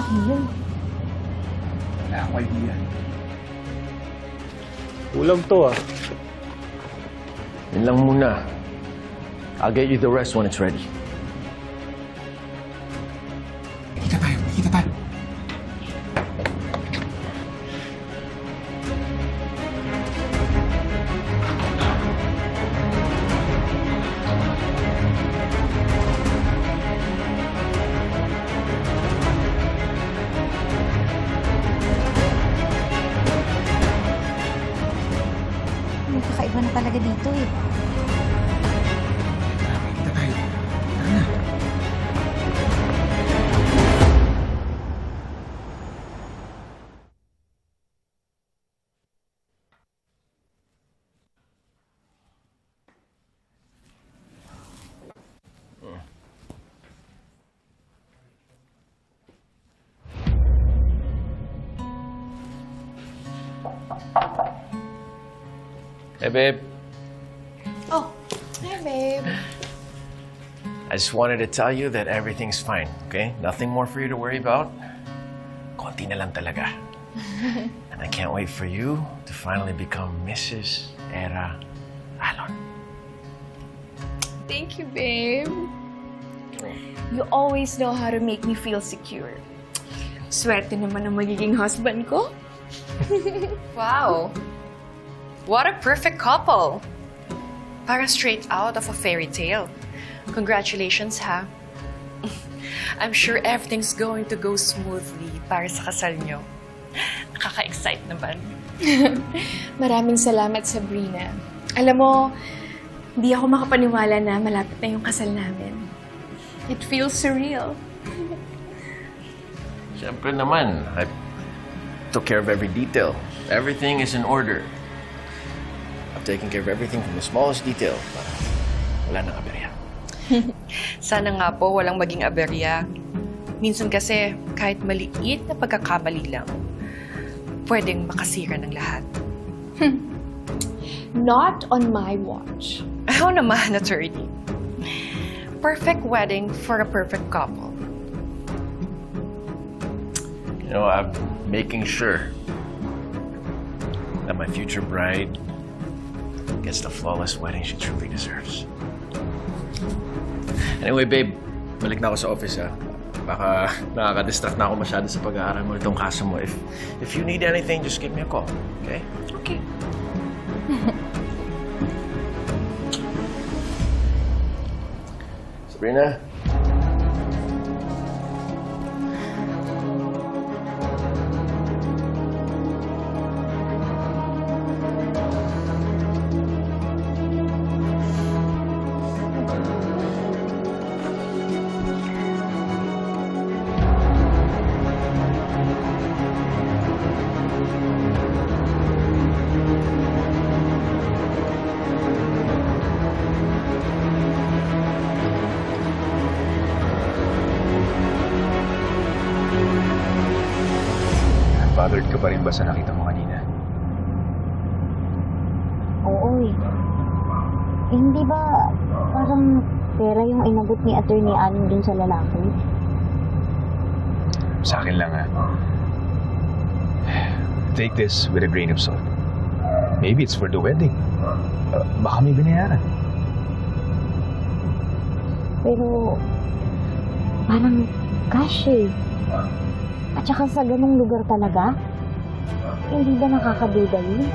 lalaki yun? Wala akong idea. Kulang to ah. Yun lang muna. I'll get you the rest when it's ready. Kita tayo, kita tayo. Kakaiba na talaga dito eh. Hey, babe. Oh, hi, babe. I just wanted to tell you that everything's fine, okay? Nothing more for you to worry about. Konti na lang talaga. and I can't wait for you to finally become Mrs. Era Alon. Thank you, babe. You always know how to make me feel secure. Swerte naman ang magiging husband ko. Wow. What a perfect couple. Para straight out of a fairy tale. Congratulations, ha? I'm sure everything's going to go smoothly para sa kasal nyo. Nakaka-excite naman. Maraming salamat, Sabrina. Alam mo, hindi ako makapaniwala na malapit na yung kasal namin. It feels surreal. Siyempre naman, I took care of every detail. Everything is in order. Taken care of everything from the smallest detail. Para wala nang aberya. Sana nga po walang maging aberya. Minsan kasi, kahit maliit na pagkakamali lang, pwedeng makasira ng lahat. Not on my watch. Ako naman, attorney. Perfect wedding for a perfect couple. You know, I'm making sure that my future bride gets the flawless wedding she truly deserves. Anyway, babe, balik na ako sa office, ha? Baka nakaka-distract na ako masyado sa pag-aaral mo itong kaso mo. If, if you need anything, just give me a call, okay? Okay. Sabrina? Bothered ka pa rin ba sa nakita mo kanina? Oo eh. Eh, hindi ba parang pera yung inabot ni Attorney Allen dun sa lalaki? Sa akin lang ha. Take this with a grain of salt. Maybe it's for the wedding. Uh, baka may binayaran. Pero parang cash eh. At saka sa ganung lugar talaga, hindi ba nakakaduda yun?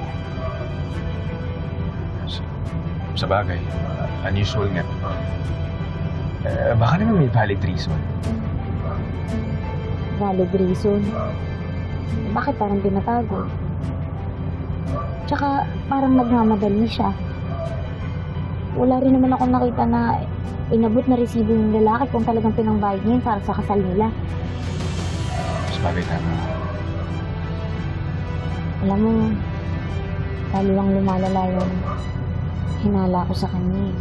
Sa bagay, unusual nga. Eh, baka naman may valid reason. Valid reason. Bakit parang pinatago? Tsaka parang nagmamadali siya. Wala rin naman akong nakita na inabot na resibo yung lalaki kung talagang pinangbayad niya yun para sa kasal nila. Sa bagay tama. Alam mo, lalo lang lumalala yung hinala ko sa kanya. eh.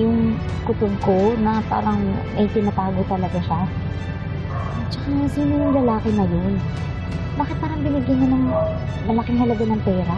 Yung kutob ko na parang may tinatago talaga siya. Tsaka sino yung lalaki na yun? Bakit parang binigyan niya ng malaking halaga ng pera?